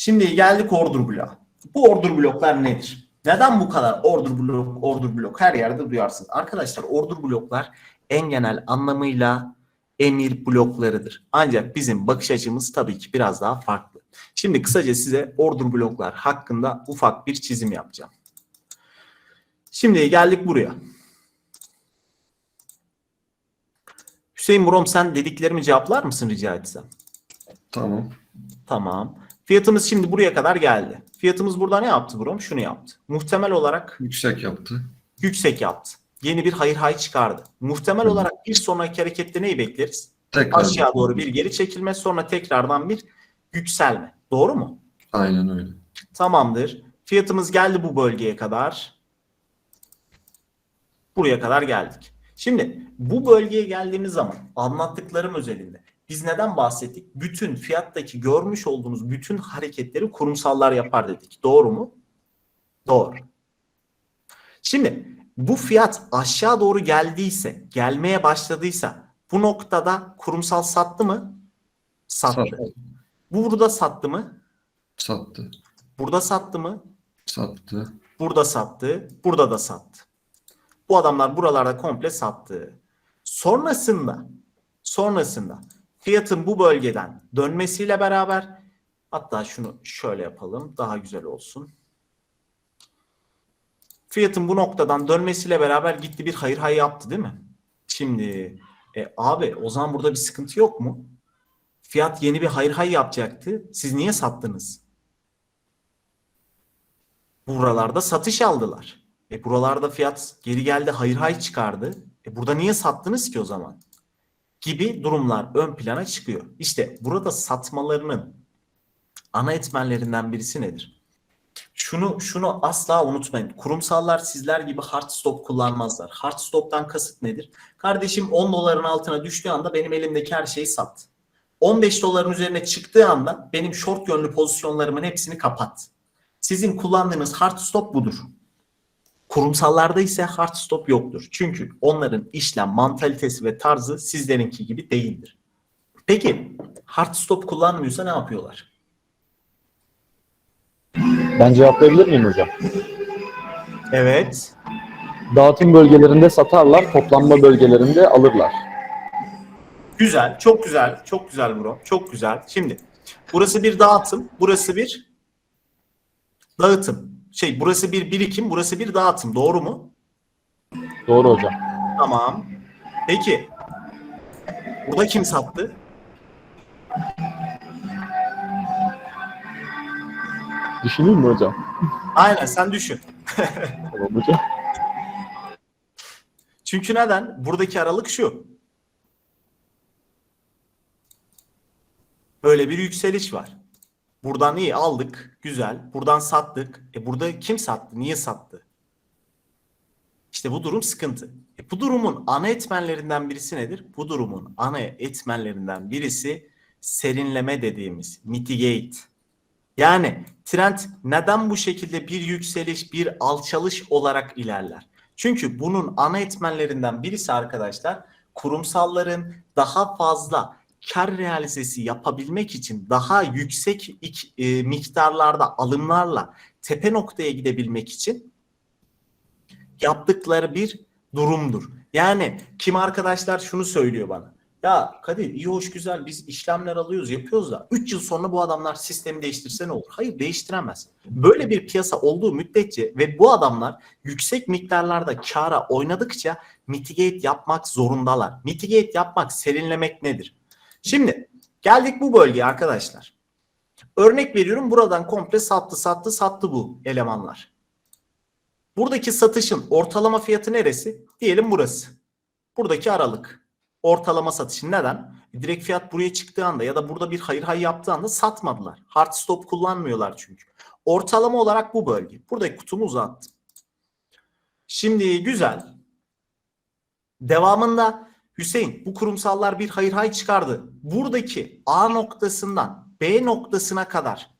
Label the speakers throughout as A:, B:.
A: Şimdi geldik order bloğa. Bu order bloklar nedir? Neden bu kadar order blok, order blok her yerde duyarsınız? Arkadaşlar order bloklar en genel anlamıyla emir bloklarıdır. Ancak bizim bakış açımız tabii ki biraz daha farklı. Şimdi kısaca size order bloklar hakkında ufak bir çizim yapacağım. Şimdi geldik buraya. Hüseyin Murom sen dediklerimi cevaplar mısın rica etsem?
B: Tamam.
A: Tamam. Fiyatımız şimdi buraya kadar geldi. Fiyatımız burada ne yaptı Brom? Şunu yaptı. Muhtemel olarak
B: Yüksek yaptı.
A: yüksek yaptı. Yeni bir hayır hay çıkardı. Muhtemel
B: Hı.
A: olarak bir sonraki harekette neyi bekleriz?
B: Tekrar.
A: Aşağı doğru bir geri çekilme sonra tekrardan bir yükselme. Doğru mu?
B: Aynen öyle.
A: Tamamdır. Fiyatımız geldi bu bölgeye kadar. Buraya kadar geldik. Şimdi bu bölgeye geldiğimiz zaman anlattıklarım özelinde biz neden bahsettik? Bütün fiyattaki görmüş olduğunuz bütün hareketleri kurumsallar yapar dedik. Doğru mu? Doğru. Şimdi bu fiyat aşağı doğru geldiyse, gelmeye başladıysa bu noktada kurumsal sattı mı? Sattı.
B: Sattı.
A: Bu burada sattı mı?
B: Sattı.
A: Burada sattı mı?
B: Sattı.
A: Burada sattı, burada da sattı. Bu adamlar buralarda komple sattı. Sonrasında, sonrasında fiyatın bu bölgeden dönmesiyle beraber hatta şunu şöyle yapalım daha güzel olsun. Fiyatın bu noktadan dönmesiyle beraber gitti bir hayır hayır yaptı değil mi? Şimdi e, abi o zaman burada bir sıkıntı yok mu? Fiyat yeni bir hayır hayır yapacaktı. Siz niye sattınız? Buralarda satış aldılar. E buralarda fiyat geri geldi hayır hay çıkardı. E burada niye sattınız ki o zaman? Gibi durumlar ön plana çıkıyor. İşte burada satmalarının ana etmenlerinden birisi nedir? Şunu şunu asla unutmayın. Kurumsallar sizler gibi hard stop kullanmazlar. Hard stop'tan kasıt nedir? Kardeşim 10 doların altına düştüğü anda benim elimdeki her şeyi sat. 15 doların üzerine çıktığı anda benim short yönlü pozisyonlarımın hepsini kapat. Sizin kullandığınız hard stop budur. Kurumsallarda ise hard stop yoktur. Çünkü onların işlem mantalitesi ve tarzı sizlerinki gibi değildir. Peki hard stop kullanmıyorsa ne yapıyorlar?
C: Ben cevaplayabilir miyim hocam?
A: Evet.
C: Dağıtım bölgelerinde satarlar, toplanma bölgelerinde alırlar.
A: Güzel. Çok güzel. Çok güzel bro. Çok güzel. Şimdi burası bir dağıtım. Burası bir dağıtım. Şey burası bir birikim. Burası bir dağıtım. Doğru mu?
C: Doğru hocam.
A: Tamam. Peki. Burada kim sattı?
C: Düşüneyim mi hocam?
A: Aynen sen düşün.
C: Tamam hocam.
A: Çünkü neden? Buradaki aralık şu. Böyle bir yükseliş var. Buradan iyi aldık. Güzel. Buradan sattık. E burada kim sattı? Niye sattı? İşte bu durum sıkıntı. E bu durumun ana etmenlerinden birisi nedir? Bu durumun ana etmenlerinden birisi serinleme dediğimiz mitigate. Yani trend neden bu şekilde bir yükseliş, bir alçalış olarak ilerler? Çünkü bunun ana etmenlerinden birisi arkadaşlar kurumsalların daha fazla kar realizesi yapabilmek için daha yüksek ik- e, miktarlarda alımlarla tepe noktaya gidebilmek için yaptıkları bir durumdur. Yani kim arkadaşlar şunu söylüyor bana. Ya Kadir iyi hoş güzel biz işlemler alıyoruz yapıyoruz da 3 yıl sonra bu adamlar sistemi değiştirse ne olur? Hayır değiştiremez. Böyle bir piyasa olduğu müddetçe ve bu adamlar yüksek miktarlarda kara oynadıkça mitigate yapmak zorundalar. Mitigate yapmak serinlemek nedir? Şimdi geldik bu bölgeye arkadaşlar. Örnek veriyorum buradan komple sattı sattı sattı bu elemanlar. Buradaki satışın ortalama fiyatı neresi? Diyelim burası. Buradaki aralık. Ortalama satışın neden? Direkt fiyat buraya çıktığı anda ya da burada bir hayır hayır yaptığı anda satmadılar. Hard stop kullanmıyorlar çünkü. Ortalama olarak bu bölge. Buradaki kutumu uzattım. Şimdi güzel. Devamında Hüseyin bu kurumsallar bir hayır hay çıkardı. Buradaki A noktasından B noktasına kadar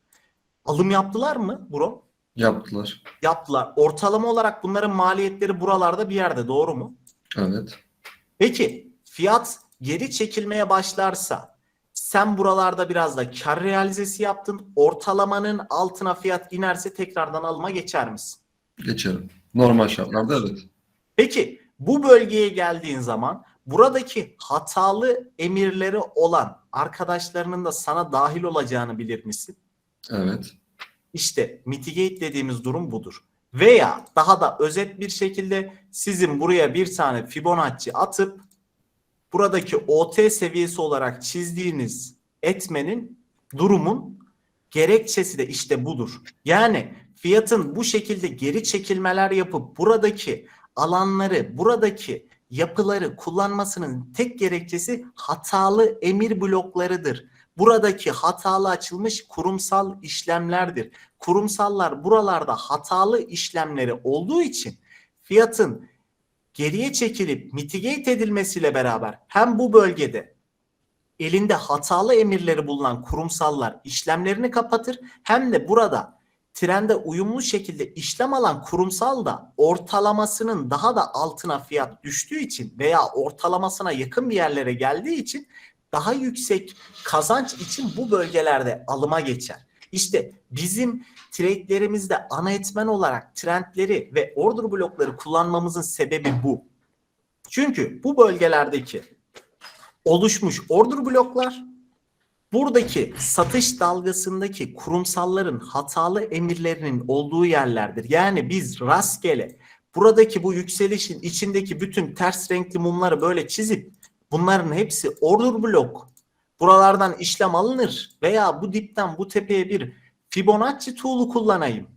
A: alım yaptılar mı bro?
B: Yaptılar.
A: Yaptılar. Ortalama olarak bunların maliyetleri buralarda bir yerde doğru mu?
B: Evet.
A: Peki fiyat geri çekilmeye başlarsa Sen buralarda biraz da kar realizesi yaptın. Ortalamanın altına fiyat inerse tekrardan alıma geçer misin?
B: Geçerim. Normal şartlarda evet.
A: Peki bu bölgeye geldiğin zaman buradaki hatalı emirleri olan arkadaşlarının da sana dahil olacağını bilir misin?
B: Evet.
A: İşte mitigate dediğimiz durum budur. Veya daha da özet bir şekilde sizin buraya bir tane Fibonacci atıp buradaki OT seviyesi olarak çizdiğiniz etmenin durumun gerekçesi de işte budur. Yani fiyatın bu şekilde geri çekilmeler yapıp buradaki alanları, buradaki yapıları kullanmasının tek gerekçesi hatalı emir bloklarıdır. Buradaki hatalı açılmış kurumsal işlemlerdir. Kurumsallar buralarda hatalı işlemleri olduğu için fiyatın geriye çekilip mitigate edilmesiyle beraber hem bu bölgede elinde hatalı emirleri bulunan kurumsallar işlemlerini kapatır hem de burada trende uyumlu şekilde işlem alan kurumsal da ortalamasının daha da altına fiyat düştüğü için veya ortalamasına yakın bir yerlere geldiği için daha yüksek kazanç için bu bölgelerde alıma geçer. İşte bizim trade'lerimizde ana etmen olarak trendleri ve order blokları kullanmamızın sebebi bu. Çünkü bu bölgelerdeki oluşmuş order bloklar buradaki satış dalgasındaki kurumsalların hatalı emirlerinin olduğu yerlerdir. Yani biz rastgele buradaki bu yükselişin içindeki bütün ters renkli mumları böyle çizip bunların hepsi order blok buralardan işlem alınır veya bu dipten bu tepeye bir Fibonacci tool'u kullanayım.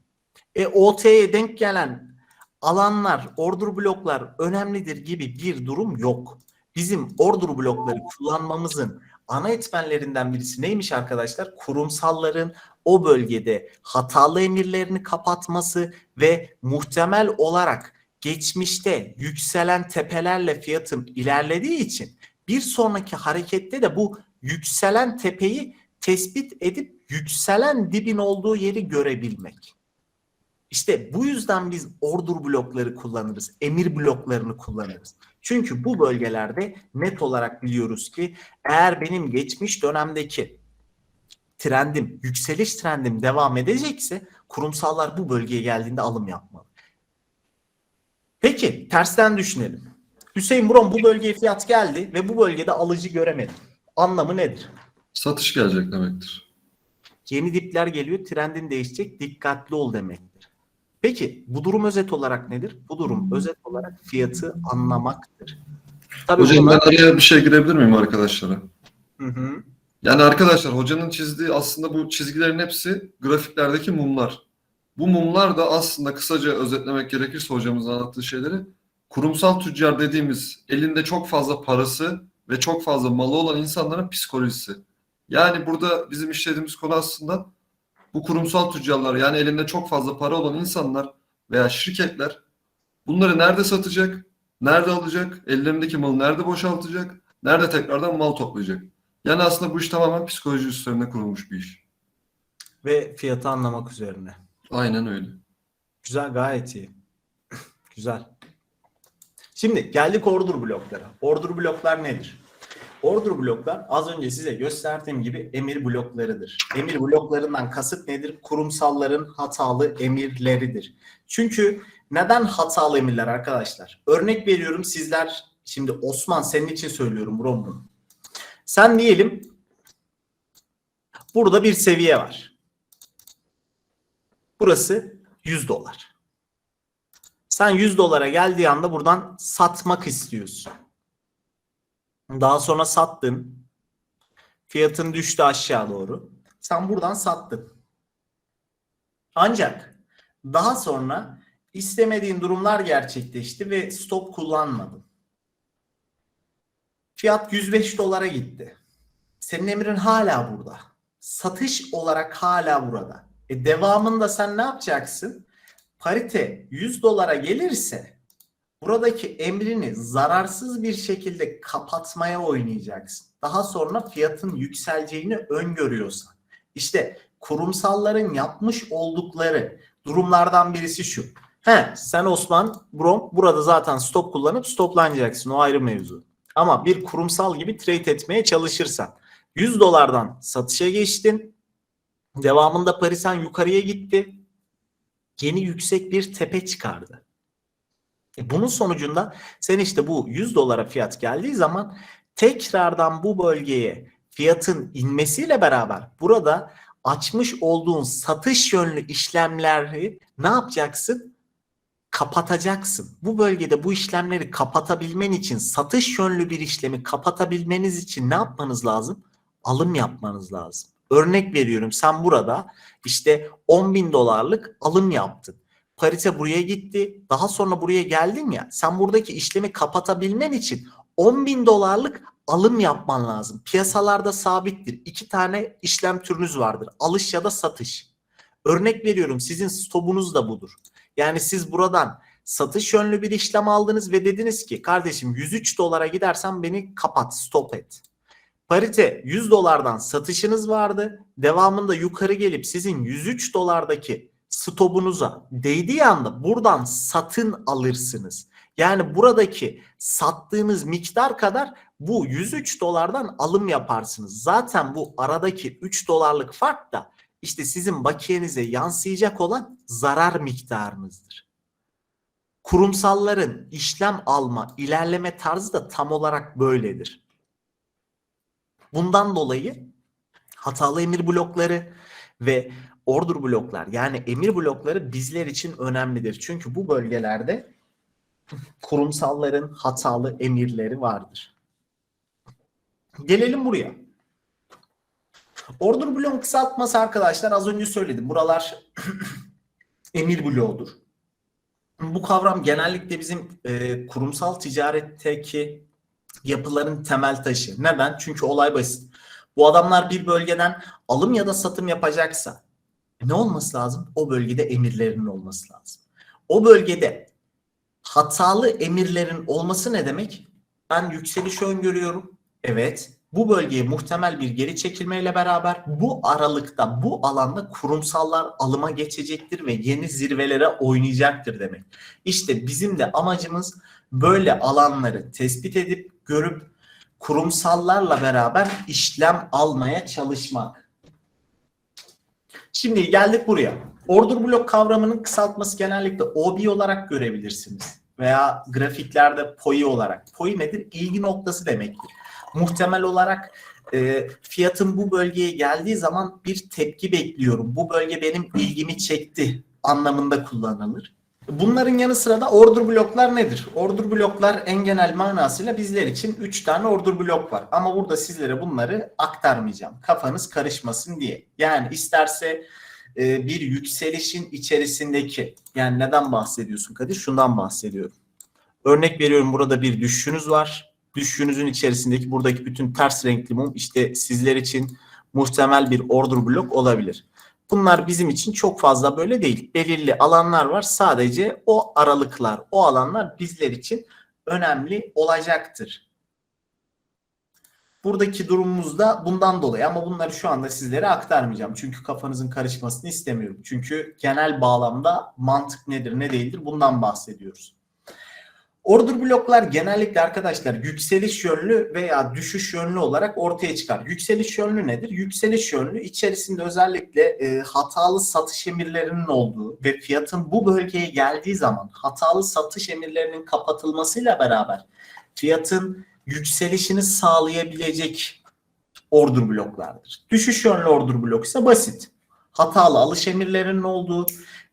A: E OT'ye denk gelen alanlar, order bloklar önemlidir gibi bir durum yok. Bizim order blokları kullanmamızın ana etmenlerinden birisi neymiş arkadaşlar? Kurumsalların o bölgede hatalı emirlerini kapatması ve muhtemel olarak geçmişte yükselen tepelerle fiyatın ilerlediği için bir sonraki harekette de bu yükselen tepeyi tespit edip yükselen dibin olduğu yeri görebilmek. İşte bu yüzden biz order blokları kullanırız, emir bloklarını kullanırız. Çünkü bu bölgelerde net olarak biliyoruz ki eğer benim geçmiş dönemdeki trendim, yükseliş trendim devam edecekse kurumsallar bu bölgeye geldiğinde alım yapmalı. Peki tersten düşünelim. Hüseyin Brom bu bölgeye fiyat geldi ve bu bölgede alıcı göremedim. Anlamı nedir?
B: Satış gelecek demektir.
A: Yeni dipler geliyor, trendin değişecek, dikkatli ol demektir. Peki bu durum özet olarak nedir? Bu durum özet olarak fiyatı anlamaktır. Tabii
B: Hocam
A: buna-
B: ben araya bir şey girebilir miyim arkadaşlara?
A: Hı hı.
B: Yani arkadaşlar hocanın çizdiği aslında bu çizgilerin hepsi grafiklerdeki mumlar. Bu mumlar da aslında kısaca özetlemek gerekirse hocamızın anlattığı şeyleri kurumsal tüccar dediğimiz elinde çok fazla parası ve çok fazla malı olan insanların psikolojisi. Yani burada bizim işlediğimiz konu aslında bu kurumsal tüccarlar yani elinde çok fazla para olan insanlar veya şirketler bunları nerede satacak, nerede alacak, ellerindeki malı nerede boşaltacak, nerede tekrardan mal toplayacak. Yani aslında bu iş tamamen psikoloji üstlerine kurulmuş bir iş.
A: Ve fiyatı anlamak üzerine.
B: Aynen öyle.
A: Güzel gayet iyi. Güzel. Şimdi geldik order bloklara. Order bloklar nedir? Order bloklar az önce size gösterdiğim gibi emir bloklarıdır. Emir bloklarından kasıt nedir? Kurumsalların hatalı emirleridir. Çünkü neden hatalı emirler arkadaşlar? Örnek veriyorum sizler şimdi Osman senin için söylüyorum bunu. Sen diyelim burada bir seviye var. Burası 100 dolar. Sen 100 dolara geldiği anda buradan satmak istiyorsun. Daha sonra sattın. Fiyatın düştü aşağı doğru. Sen buradan sattın. Ancak daha sonra istemediğin durumlar gerçekleşti ve stop kullanmadın. Fiyat 105 dolara gitti. Senin emrin hala burada. Satış olarak hala burada. E devamında sen ne yapacaksın? Parite 100 dolara gelirse buradaki emrini zararsız bir şekilde kapatmaya oynayacaksın. Daha sonra fiyatın yükseleceğini öngörüyorsan. İşte kurumsalların yapmış oldukları durumlardan birisi şu. He sen Osman Brom burada zaten stop kullanıp stoplanacaksın o ayrı mevzu. Ama bir kurumsal gibi trade etmeye çalışırsan 100 dolardan satışa geçtin. Devamında parisen yukarıya gitti. Yeni yüksek bir tepe çıkardı. E bunun sonucunda sen işte bu 100 dolara fiyat geldiği zaman tekrardan bu bölgeye fiyatın inmesiyle beraber burada açmış olduğun satış yönlü işlemleri ne yapacaksın? Kapatacaksın. Bu bölgede bu işlemleri kapatabilmen için satış yönlü bir işlemi kapatabilmeniz için ne yapmanız lazım? Alım yapmanız lazım. Örnek veriyorum sen burada işte 10 bin dolarlık alım yaptın. Parite buraya gitti. Daha sonra buraya geldin ya. Sen buradaki işlemi kapatabilmen için 10 bin dolarlık alım yapman lazım. Piyasalarda sabittir. İki tane işlem türünüz vardır. Alış ya da satış. Örnek veriyorum sizin stopunuz da budur. Yani siz buradan satış yönlü bir işlem aldınız ve dediniz ki kardeşim 103 dolara gidersen beni kapat, stop et. Parite 100 dolardan satışınız vardı. Devamında yukarı gelip sizin 103 dolardaki stopunuza değdiği anda buradan satın alırsınız. Yani buradaki sattığınız miktar kadar bu 103 dolardan alım yaparsınız. Zaten bu aradaki 3 dolarlık fark da işte sizin bakiyenize yansıyacak olan zarar miktarınızdır. Kurumsalların işlem alma, ilerleme tarzı da tam olarak böyledir. Bundan dolayı hatalı emir blokları ve order bloklar yani emir blokları bizler için önemlidir. Çünkü bu bölgelerde kurumsalların hatalı emirleri vardır. Gelelim buraya. Order bloğun kısaltması arkadaşlar az önce söyledim. Buralar emir bloğudur. Bu kavram genellikle bizim e, kurumsal ticaretteki yapıların temel taşı. Neden? Çünkü olay basit. Bu adamlar bir bölgeden alım ya da satım yapacaksa ne olması lazım? O bölgede emirlerinin olması lazım. O bölgede hatalı emirlerin olması ne demek? Ben yükseliş öngörüyorum. Evet. Bu bölgeye muhtemel bir geri çekilmeyle beraber bu aralıkta, bu alanda kurumsallar alıma geçecektir ve yeni zirvelere oynayacaktır demek. İşte bizim de amacımız böyle alanları tespit edip görüp kurumsallarla beraber işlem almaya çalışmak. Şimdi geldik buraya. Order blok kavramının kısaltması genellikle OB olarak görebilirsiniz. Veya grafiklerde POI olarak. POI nedir? İlgi noktası demektir. Muhtemel olarak e, fiyatın bu bölgeye geldiği zaman bir tepki bekliyorum. Bu bölge benim ilgimi çekti anlamında kullanılır. Bunların yanı sıra da order bloklar nedir? Order bloklar en genel manasıyla bizler için 3 tane order blok var. Ama burada sizlere bunları aktarmayacağım. Kafanız karışmasın diye. Yani isterse e, bir yükselişin içerisindeki yani neden bahsediyorsun Kadir? Şundan bahsediyorum. Örnek veriyorum burada bir düşüşünüz var. Düşüşünüzün içerisindeki buradaki bütün ters renkli mum işte sizler için muhtemel bir order blok olabilir. Bunlar bizim için çok fazla böyle değil. Belirli alanlar var. Sadece o aralıklar, o alanlar bizler için önemli olacaktır. Buradaki durumumuz da bundan dolayı ama bunları şu anda sizlere aktarmayacağım. Çünkü kafanızın karışmasını istemiyorum. Çünkü genel bağlamda mantık nedir ne değildir bundan bahsediyoruz. Order bloklar genellikle arkadaşlar yükseliş yönlü veya düşüş yönlü olarak ortaya çıkar. Yükseliş yönlü nedir? Yükseliş yönlü içerisinde özellikle e, hatalı satış emirlerinin olduğu ve fiyatın bu bölgeye geldiği zaman hatalı satış emirlerinin kapatılmasıyla beraber fiyatın yükselişini sağlayabilecek order bloklardır. Düşüş yönlü order blok ise basit. Hatalı alış emirlerinin olduğu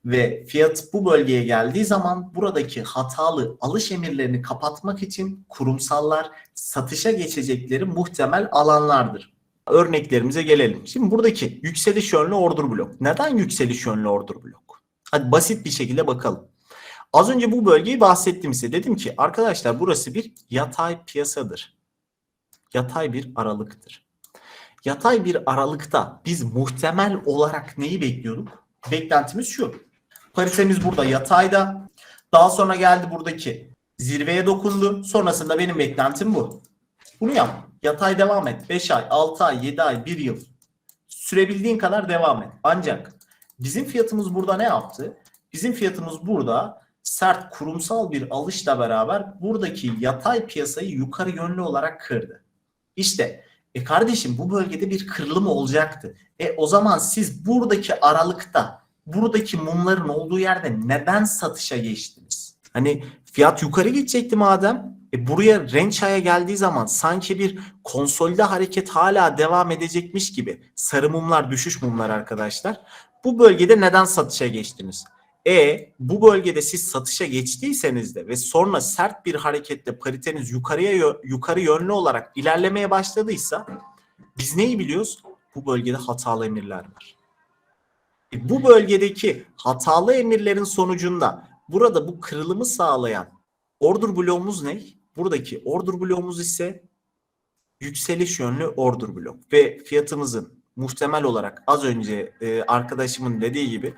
A: ve fiyat bu bölgeye geldiği zaman buradaki hatalı alış emirlerini kapatmak için kurumsallar satışa geçecekleri muhtemel alanlardır. Örneklerimize gelelim. Şimdi buradaki yükseliş yönlü order blok. Neden yükseliş yönlü order blok? Hadi basit bir şekilde bakalım. Az önce bu bölgeyi bahsettim size. Dedim ki arkadaşlar burası bir yatay piyasadır. Yatay bir aralıktır. Yatay bir aralıkta biz muhtemel olarak neyi bekliyorduk? Beklentimiz şu. Paritemiz burada yatayda. Daha sonra geldi buradaki zirveye dokundu. Sonrasında benim beklentim bu. Bunu yap. Yatay devam et. 5 ay, 6 ay, 7 ay, 1 yıl. Sürebildiğin kadar devam et. Ancak bizim fiyatımız burada ne yaptı? Bizim fiyatımız burada sert kurumsal bir alışla beraber buradaki yatay piyasayı yukarı yönlü olarak kırdı. İşte E kardeşim bu bölgede bir kırılım olacaktı. E o zaman siz buradaki aralıkta buradaki mumların olduğu yerde neden satışa geçtiniz? Hani fiyat yukarı gidecekti madem. E buraya Rençaya geldiği zaman sanki bir konsolide hareket hala devam edecekmiş gibi. Sarı mumlar düşüş mumlar arkadaşlar. Bu bölgede neden satışa geçtiniz? E bu bölgede siz satışa geçtiyseniz de ve sonra sert bir hareketle pariteniz yukarıya yukarı yönlü olarak ilerlemeye başladıysa biz neyi biliyoruz? Bu bölgede hatalı emirler var. E, bu bölgedeki hatalı emirlerin sonucunda burada bu kırılımı sağlayan order bloğumuz ne? Buradaki order bloğumuz ise yükseliş yönlü order blok ve fiyatımızın muhtemel olarak az önce e, arkadaşımın dediği gibi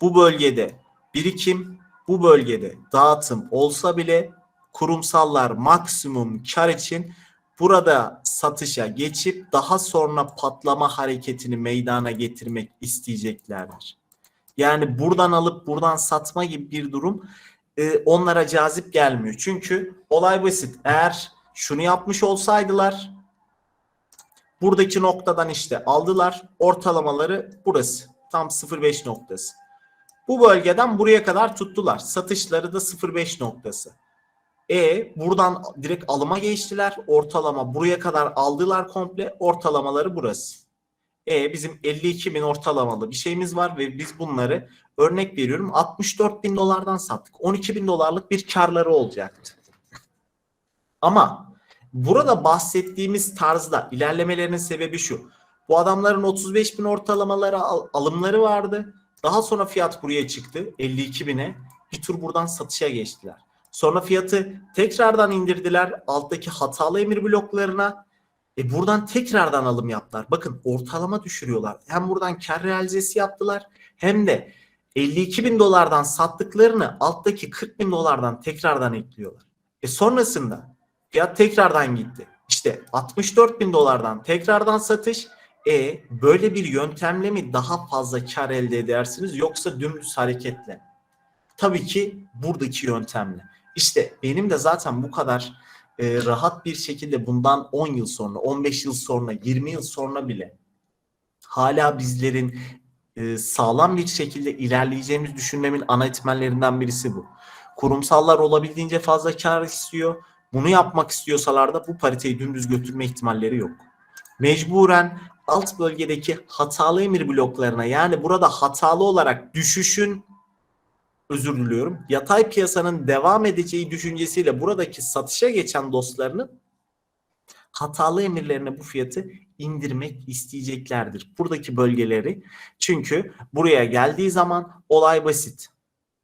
A: bu bölgede birikim, bu bölgede dağıtım olsa bile kurumsallar maksimum kar için burada satışa geçip daha sonra patlama hareketini meydana getirmek isteyeceklerdir. Yani buradan alıp buradan satma gibi bir durum e, onlara cazip gelmiyor. Çünkü olay basit. Eğer şunu yapmış olsaydılar buradaki noktadan işte aldılar. Ortalamaları burası. Tam 0.5 noktası. Bu bölgeden buraya kadar tuttular. Satışları da 0.5 noktası. E buradan direkt alıma geçtiler. Ortalama buraya kadar aldılar komple. Ortalamaları burası. E bizim 52 bin ortalamalı bir şeyimiz var ve biz bunları örnek veriyorum 64 bin dolardan sattık. 12 bin dolarlık bir karları olacaktı. Ama burada bahsettiğimiz tarzda ilerlemelerinin sebebi şu. Bu adamların 35 bin ortalamaları al- alımları vardı. Daha sonra fiyat buraya çıktı 52 bine. Bir tur buradan satışa geçtiler. Sonra fiyatı tekrardan indirdiler alttaki hatalı emir bloklarına. E buradan tekrardan alım yaptılar. Bakın ortalama düşürüyorlar. Hem buradan kar realizesi yaptılar hem de 52 bin dolardan sattıklarını alttaki 40 bin dolardan tekrardan ekliyorlar. E sonrasında fiyat tekrardan gitti. İşte 64 bin dolardan tekrardan satış. E böyle bir yöntemle mi daha fazla kar elde edersiniz yoksa dümdüz hareketle? Tabii ki buradaki yöntemle. İşte benim de zaten bu kadar e, rahat bir şekilde bundan 10 yıl sonra, 15 yıl sonra, 20 yıl sonra bile hala bizlerin e, sağlam bir şekilde ilerleyeceğimizi düşünmemin ana etmenlerinden birisi bu. Kurumsallar olabildiğince fazla kar istiyor. Bunu yapmak istiyorsalar da bu pariteyi dümdüz götürme ihtimalleri yok. Mecburen alt bölgedeki hatalı emir bloklarına yani burada hatalı olarak düşüşün özür diliyorum. Yatay piyasanın devam edeceği düşüncesiyle buradaki satışa geçen dostlarının hatalı emirlerine bu fiyatı indirmek isteyeceklerdir. Buradaki bölgeleri çünkü buraya geldiği zaman olay basit.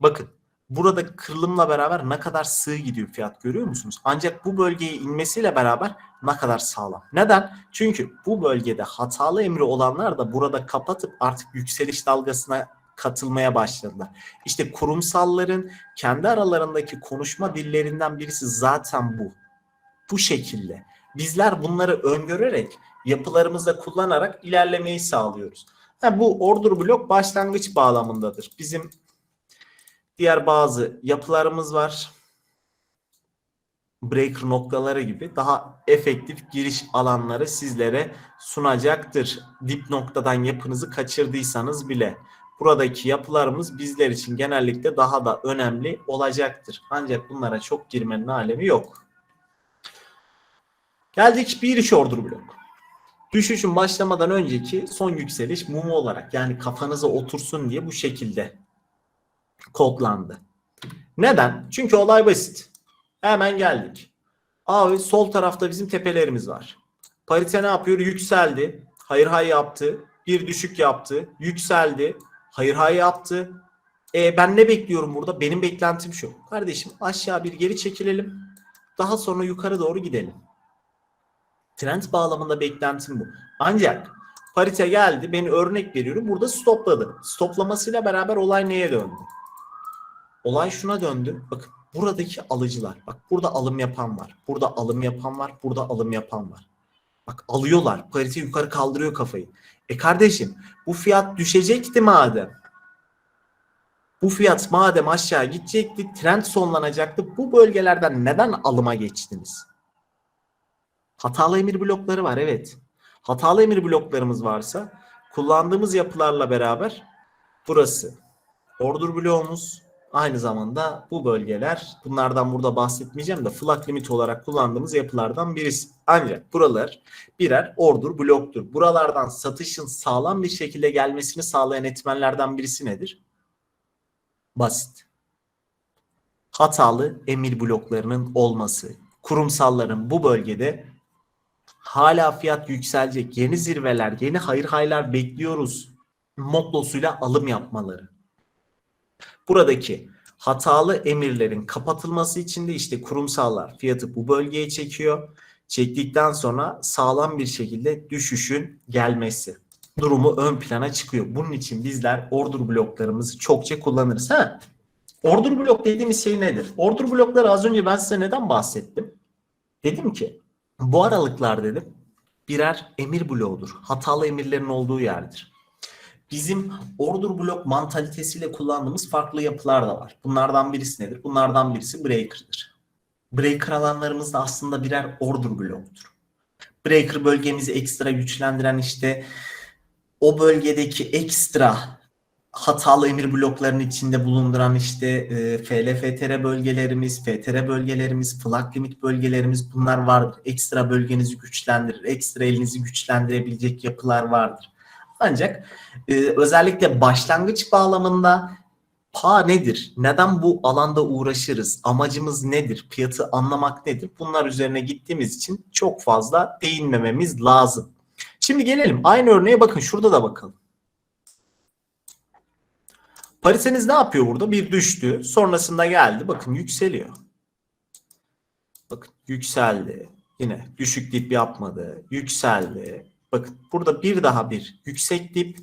A: Bakın burada kırılımla beraber ne kadar sığ gidiyor fiyat görüyor musunuz? Ancak bu bölgeye inmesiyle beraber ne kadar sağlam. Neden? Çünkü bu bölgede hatalı emri olanlar da burada kapatıp artık yükseliş dalgasına katılmaya başladılar. İşte kurumsalların kendi aralarındaki konuşma dillerinden birisi zaten bu. Bu şekilde. Bizler bunları öngörerek yapılarımızda kullanarak ilerlemeyi sağlıyoruz. Ha, bu order blok başlangıç bağlamındadır. Bizim diğer bazı yapılarımız var. Breaker noktaları gibi daha efektif giriş alanları sizlere sunacaktır. Dip noktadan yapınızı kaçırdıysanız bile buradaki yapılarımız bizler için genellikle daha da önemli olacaktır. Ancak bunlara çok girmenin alemi yok. Geldik bir iş order blok. Düşüşün başlamadan önceki son yükseliş mumu olarak yani kafanıza otursun diye bu şekilde kodlandı. Neden? Çünkü olay basit. Hemen geldik. Abi sol tarafta bizim tepelerimiz var. Parite ne yapıyor? Yükseldi. Hayır hay yaptı. Bir düşük yaptı. Yükseldi. Hayır hay yaptı. E, ben ne bekliyorum burada? Benim beklentim şu. Kardeşim aşağı bir geri çekilelim. Daha sonra yukarı doğru gidelim. Trend bağlamında beklentim bu. Ancak parite geldi. Ben örnek veriyorum. Burada stopladı. Stoplamasıyla beraber olay neye döndü? Olay şuna döndü. Bakın buradaki alıcılar. Bak burada alım yapan var. Burada alım yapan var. Burada alım yapan var. Bak alıyorlar. Parite yukarı kaldırıyor kafayı. E kardeşim bu fiyat düşecekti madem. Bu fiyat madem aşağı gidecekti, trend sonlanacaktı. Bu bölgelerden neden alıma geçtiniz? Hatalı emir blokları var evet. Hatalı emir bloklarımız varsa kullandığımız yapılarla beraber burası order bloğumuz aynı zamanda bu bölgeler bunlardan burada bahsetmeyeceğim de flag limit olarak kullandığımız yapılardan birisi. Ancak buralar birer order bloktur. Buralardan satışın sağlam bir şekilde gelmesini sağlayan etmenlerden birisi nedir? Basit. Hatalı emir bloklarının olması. Kurumsalların bu bölgede hala fiyat yükselecek, yeni zirveler, yeni hayır haylar bekliyoruz mottosuyla alım yapmaları. Buradaki hatalı emirlerin kapatılması için de işte kurumsallar fiyatı bu bölgeye çekiyor. Çektikten sonra sağlam bir şekilde düşüşün gelmesi durumu ön plana çıkıyor. Bunun için bizler order bloklarımızı çokça kullanırız. Ha? Order blok dediğimiz şey nedir? Order blokları az önce ben size neden bahsettim? Dedim ki bu aralıklar dedim birer emir bloğudur. Hatalı emirlerin olduğu yerdir. Bizim order blok mantalitesiyle kullandığımız farklı yapılar da var. Bunlardan birisi nedir? Bunlardan birisi breaker'dır. Breaker alanlarımız da aslında birer order bloktur. Breaker bölgemizi ekstra güçlendiren işte o bölgedeki ekstra hatalı emir bloklarının içinde bulunduran işte e, FL-FTR bölgelerimiz, FTR bölgelerimiz, flag limit bölgelerimiz bunlar vardır. Ekstra bölgenizi güçlendirir, ekstra elinizi güçlendirebilecek yapılar vardır. Ancak e, özellikle başlangıç bağlamında pa nedir? Neden bu alanda uğraşırız? Amacımız nedir? Fiyatı anlamak nedir? Bunlar üzerine gittiğimiz için çok fazla değinmememiz lazım. Şimdi gelelim aynı örneğe bakın şurada da bakalım. Pariteniz ne yapıyor burada? Bir düştü. Sonrasında geldi. Bakın yükseliyor. Bakın yükseldi. Yine düşük dip yapmadı. Yükseldi. Bakın burada bir daha bir yüksek dip,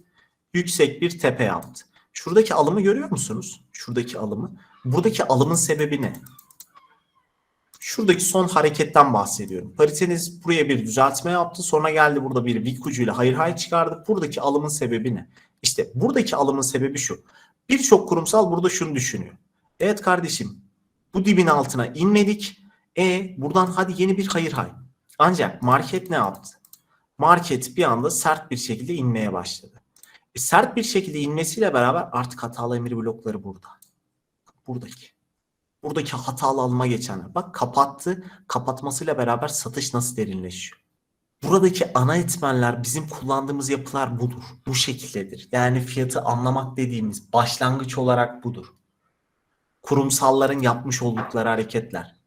A: yüksek bir tepe yaptı. Şuradaki alımı görüyor musunuz? Şuradaki alımı. Buradaki alımın sebebi ne? Şuradaki son hareketten bahsediyorum. Pariteniz buraya bir düzeltme yaptı. Sonra geldi burada bir vik ucuyla hayır hayır çıkardı. Buradaki alımın sebebi ne? İşte buradaki alımın sebebi şu. Birçok kurumsal burada şunu düşünüyor. Evet kardeşim bu dibin altına inmedik. E buradan hadi yeni bir hayır hay. Ancak market ne yaptı? Market bir anda sert bir şekilde inmeye başladı. E, sert bir şekilde inmesiyle beraber artık hatalı emir blokları burada. Buradaki. Buradaki hatalı alıma geçenler. Bak kapattı. Kapatmasıyla beraber satış nasıl derinleşiyor? Buradaki ana etmenler bizim kullandığımız yapılar budur. Bu şekildedir. Yani fiyatı anlamak dediğimiz başlangıç olarak budur. Kurumsalların yapmış oldukları hareketler.